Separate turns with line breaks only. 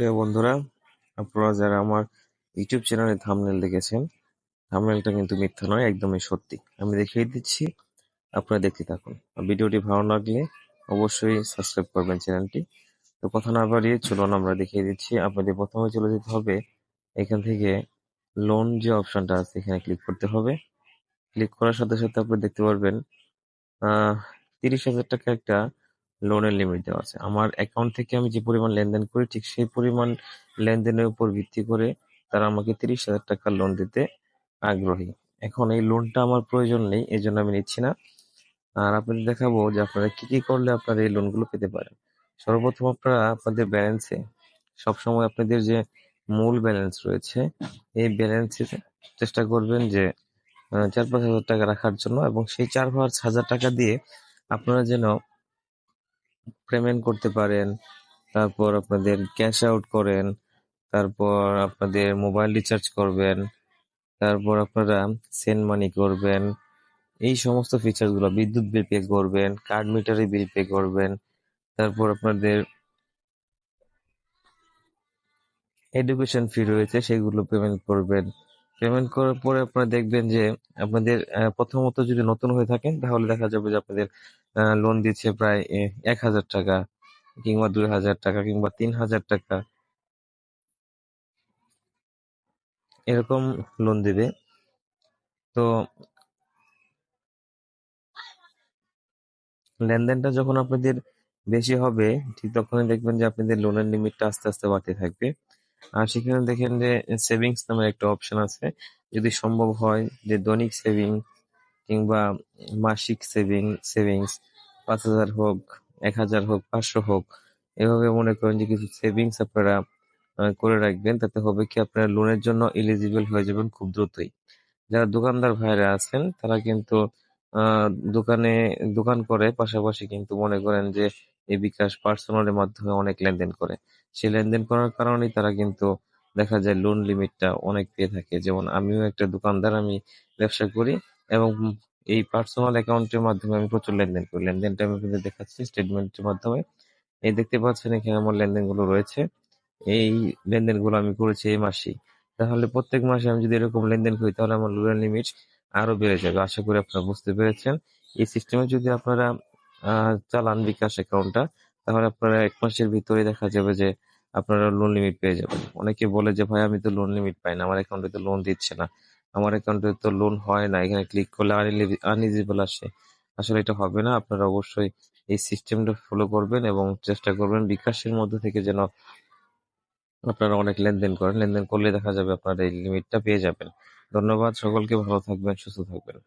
প্রিয় বন্ধুরা, আপনারা যারা আমার ইউটিউব চ্যানেলে থাম্বনেল দেখেছেন থাম্বনেলটা কিন্তু মিথ্যা নয়, একদমই সত্যি। আমি দেখিয়ে দিচ্ছি, আপনারা দেখতে থাকুন। ভিডিওটি ভালো লাগলে অবশ্যই সাবস্ক্রাইব করবেন চ্যানেলটি। তো কথা না বাড়িয়ে চলুন, আমরা দেখিয়ে দিচ্ছি, আপনাদের প্রথমে চলে যেতে হবে, এখান থেকে লোন যে অপশনটা আছে, এখানে ক্লিক করতে হবে। ক্লিক করার সাথে সাথে আপনি দেখতে পারবেন তিরিশ হাজার টাকা একটা লোনের লিমিট দেওয়া আছে। আমার অ্যাকাউন্ট থেকে আমি যে পরিমাণ লেনদেন করি, ঠিক সেই পরিমাণ লেনদেনের উপর ভিত্তি করে তারা আমাকে তিরিশ হাজার টাকা লোন দিতে আগ্রহী। এখন এই লোনটা আমার প্রয়োজন নেই এই জন্য আমি নিচ্ছি না। আর আপনাদের দেখাবো যে আপনারা কি কি করলে আপনারা এই লোনগুলো পেতে পারেন। সর্বপ্রথম আপনারা আপনাদের ব্যালেন্সে সবসময় আপনাদের যে মূল ব্যালেন্স রয়েছে, এই ব্যালেন্সে চেষ্টা করবেন যে চার পাঁচ হাজার টাকা রাখার জন্য এবং সেই চার পাঁচ হাজার টাকা দিয়ে আপনারা যেন পেমেন্ট করতে পারেন, তারপর আপনাদের ক্যাশ আউট করেন, তারপর আপনাদের মোবাইল রিচার্জ করবেন, তারপর আপনারা সেন্ড মানি করবেন, এই সমস্ত ফিচারগুলো বিদ্যুৎ বিল পে করবেন কার্ড মিটারে বিল পে করবেন, তারপর আপনাদের এডুকেশন ফি রয়েছে, সেগুলো পেমেন্ট করবেন। পেমেন্ট করার পরে আপনারা দেখবেন যে আপনাদের প্রথমত যদি নতুন হয়ে থাকেন, তাহলে দেখা যাবে যে আপনাদের লোন দিচ্ছে প্রায় এক হাজার টাকা কিংবা দুই হাজার টাকা কিংবা তিন হাজার টাকা। এরকম লোন দিবে। তো লেনদেনটা যখন আপনাদের বেশি হবে, ঠিক তখনই দেখবেন যে আপনাদের লোনের লিমিটটা আস্তে আস্তে বাড়তে থাকবে। সেখানে দেখেন যে সেভিংস নামের একটা অপশন আছে। যদি সম্ভব হয় যে দৈনিক সেভিং কিংবা মাসিক সেভিং সেভিংস পাঁচ হাজার হোক, এক হাজার হোক, পাঁচশো হোক, এভাবে মনে করেন যে কিছু সেভিংস আপনারা করে রাখবেন, তাতে হবে কি আপনারা লোনের জন্য এলিজিবল হয়ে যাবেন খুব দ্রুতই। যারা দোকানদার ভাইরা আছেন, তারা কিন্তু দোকানে দোকান করে, পাশাপাশি কিন্তু মনে করেন যে এই বিকাশ পার্সোনালের মাধ্যমে অনেক লেনদেন করে। সেই লেনদেন করার কারণেই তারা কিন্তু দেখা যায় লোন লিমিটটা অনেক পেয়ে থাকে। যেমন আমিও একটা দোকানদার, আমি ব্যবসা করি এবং এই পার্সোনাল অ্যাকাউন্টের মাধ্যমে আমি প্রচুর লেনদেন করি। লেনদেনটা আমি কিন্তু দেখাচ্ছি স্টেটমেন্টের মাধ্যমে। এই দেখতে পাচ্ছেন এখানে আমার লেনদেনগুলো রয়েছে। এই লেনদেনগুলো আমি করেছি এই মাসেই। তাহলে প্রত্যেক মাসে আমি যদি এরকম লেনদেন করি, তাহলে আমার লোনের লিমিট আরও বেড়ে যাবে। আশা করি আপনারা বুঝতে পেরেছেন। এই সিস্টেমে যদি আপনারা চালান বিকাশ অ্যাকাউন্টটা তাহলে আপনারা এক মাসের ভিতরে দেখা যাবে যে আপনারা লোন লিমিট পেয়ে যাবেন। অনেকে বলে যে, ভাই, আমি তো লোন লিমিট পাই না, আমার অ্যাকাউন্টে তো লোন দিচ্ছে না। আমার অ্যাকাউন্টে তো লোন হয় না, এখানে ক্লিক করলে আনইলিজিবল আসে। আসলে এটা হবে না, আপনারা অবশ্যই এই সিস্টেমটা ফলো করবেন এবং চেষ্টা করবেন বিকাশের মধ্যে থেকে যেন আপনারা অনেক লেনদেন করেন। লেনদেন করলে দেখা যাবে আপনারা এই লিমিটটা পেয়ে যাবেন। ধন্যবাদ, সকলকে ভালো থাকবেন, সুস্থ থাকবেন।